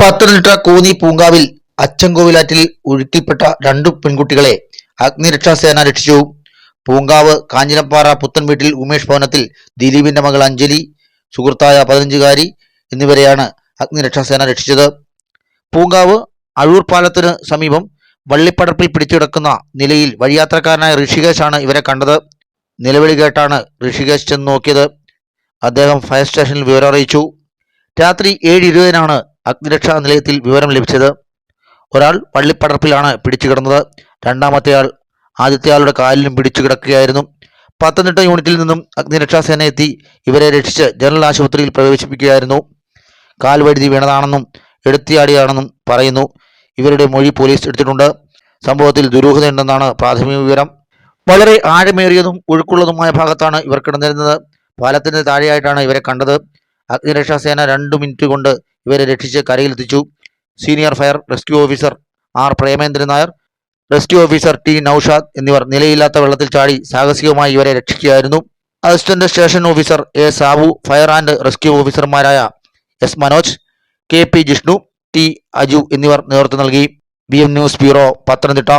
പത്തനംതിട്ട കോന്നി പൂങ്കാവിൽ അച്ചൻകോവിലാറ്റിൽ ഒഴുക്കിൽപ്പെട്ട രണ്ടു പെൺകുട്ടികളെ അഗ്നിരക്ഷാസേന രക്ഷിച്ചു. പൂങ്കാവ് കാഞ്ഞിരപ്പാറ പുത്തൻ വീട്ടിൽ ഉമേഷ് ഭവനത്തിൽ ദിലീപിന്റെ മകൾ അഞ്ജലി സുഹൃത്തായ പതിനഞ്ചുകാരി എന്നിവരെയാണ് അഗ്നിരക്ഷാസേന രക്ഷിച്ചത്. പൂങ്കാവ് അഴൂർ പാലത്തിന് സമീപം വള്ളിപ്പടർപ്പിൽ പിടിച്ചുകിടക്കുന്ന നിലയിൽ വഴിയാത്രക്കാരനായ ഋഷികേശാണ് ഇവരെ കണ്ടത്. നിലവിളി കേട്ടാണ് ഋഷികേശ് ചെന്ന് നോക്കിയത്. അദ്ദേഹം ഫയർ സ്റ്റേഷനിൽ വിവരം അറിയിച്ചു രാത്രി ഏഴ് ഇരുപതിനാണ് അഗ്നിരക്ഷാ നിലയത്തിൽ വിവരം ലഭിച്ചത് ഒരാൾ പള്ളിപ്പടർപ്പിലാണ് പിടിച്ചു കിടന്നത്. രണ്ടാമത്തെയാൾ ആദ്യത്തെയാളുടെ കാലിലും പിടിച്ചു കിടക്കുകയായിരുന്നു. പത്തനംതിട്ട യൂണിറ്റിൽ നിന്നും അഗ്നിരക്ഷാ സേന എത്തി ഇവരെ രക്ഷിച്ച് ജനറൽ ആശുപത്രിയിൽ പ്രവേശിപ്പിക്കുകയായിരുന്നു. കാൽ വഴുതി വീണതാണെന്നും എടുത്തിയാടിയാണെന്നും പറയുന്നു. ഇവരുടെ മൊഴി പോലീസ് എടുത്തിട്ടുണ്ട്. സംഭവത്തിൽ ദുരൂഹതയുണ്ടെന്നാണ് പ്രാഥമിക വിവരം. വളരെ ആഴമേറിയതും ഒഴുക്കുള്ളതുമായ ഭാഗത്താണ് ഇവർ കിടന്നിരുന്നത്. പാലത്തിന് താഴെയായിട്ടാണ് ഇവരെ കണ്ടത്. അഗ്നിരക്ഷാ സേന രണ്ടു മിനിറ്റ് കൊണ്ട് ഇവരെ രക്ഷിച്ച് കരയിലെത്തിച്ചു senior fire rescue officer R Premendran Nair rescue officer T Noushad എന്നിവർ നിലയില്ലാത്ത വെള്ളത്തിൽ ചാടി സാഹസികമായി ഇവരെ രക്ഷിക്കുകയായിരുന്നു. Assistant station officer A Sabu fire and rescue ഓഫീസർമാരായ S Manoj K P Jishnu T Aju എന്നിവർ നേതൃത്വം നൽകി. B M news bureau Pathanamthitta.